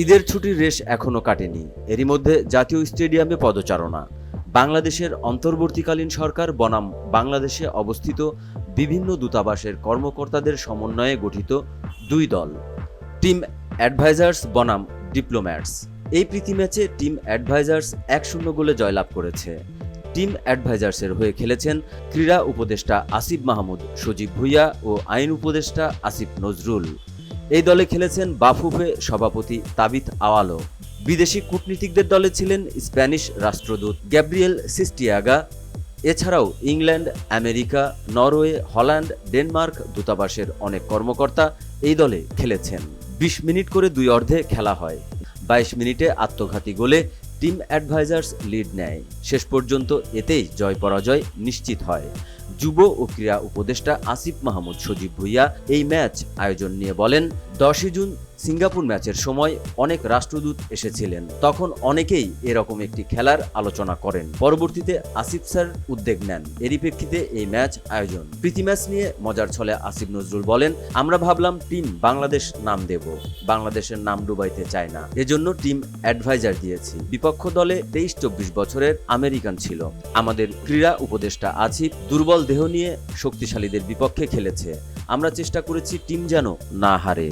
ঈদের ছুটির রেশ এখনও কাটেনি। এরই মধ্যে জাতীয় স্টেডিয়ামে পদচারণা। বাংলাদেশের অন্তর্বর্তীকালীন সরকার বনাম বাংলাদেশে অবস্থিত বিভিন্ন দূতাবাসের কর্মকর্তাদের সমন্বয়ে গঠিত দুই দল। টিম অ্যাডভাইজার্স বনাম ডিপ্লোম্যাটস। এই প্রীতি ম্যাচে টিম অ্যাডভাইজার্স এক শূন্য গোলে জয়লাভ করেছে। টিম অ্যাডভাইজার্সের হয়ে খেলেছেন ক্রীড়া উপদেষ্টা আসিফ মাহমুদ, সজীব ভুইয়া ও আইন উপদেষ্টা আসিফ নজরুল। এই দলে খেলেছেন বাফুফে সভাপতি তাবিথ আওয়ালো। বিদেশি কূটনীতিকদের দলে ছিলেন স্প্যানিশ রাষ্ট্রদূত গ্যাব্রিয়েল সিস্টিয়াগা। এছাড়াও England, America, Norway, Holland, Denmark দূতাবাসের অনেক কর্মকর্তা এই দলে খেলেছেন। বিশ মিনিট করে দুই অর্ধে খেলা হয়। বাইশ মিনিটে আত্মঘাতী গোলে টিম অ্যাডভাইজার্স লিড নেয়। শেষ পর্যন্ত এতেই জয় পরাজয় নিশ্চিত হয়। যুব ও ক্রীড়া উপদেষ্টা আসিফ মাহমুদ সজীব ভুইয়া এই ম্যাচ আয়োজন নিয়ে বলেন দশই জুন সিঙ্গাপুর ম্যাচের সময় অনেক রাষ্ট্রদূত এসেছিলেন। তখন অনেকেই এরকম একটি খেলার আলোচনা করেন। পরবর্তীতে আসিফ স্যার উদ্যোগ নেন। এরই প্রেক্ষিতে এই ম্যাচ আয়োজন। প্রীতি ম্যাচ নিয়ে মজার ছলে আসিফ নজরুল বলেন, আমরা ভাবলাম টিম বাংলাদেশ নাম দেব। বাংলাদেশের নাম ডুবাইতে চায় না। এজন্য টিম অ্যাডভাইজার দিয়েছি। বিপক্ষ দলে তেইশ চব্বিশ বছরের আমেরিকান ছিল। আমাদের ক্রীড়া উপদেষ্টা আসিফ দুর্বল দেহ নিয়ে শক্তিশালীদের বিপক্ষে খেলেছে। আমরা চেষ্টা করেছি টিম যেন না হারে।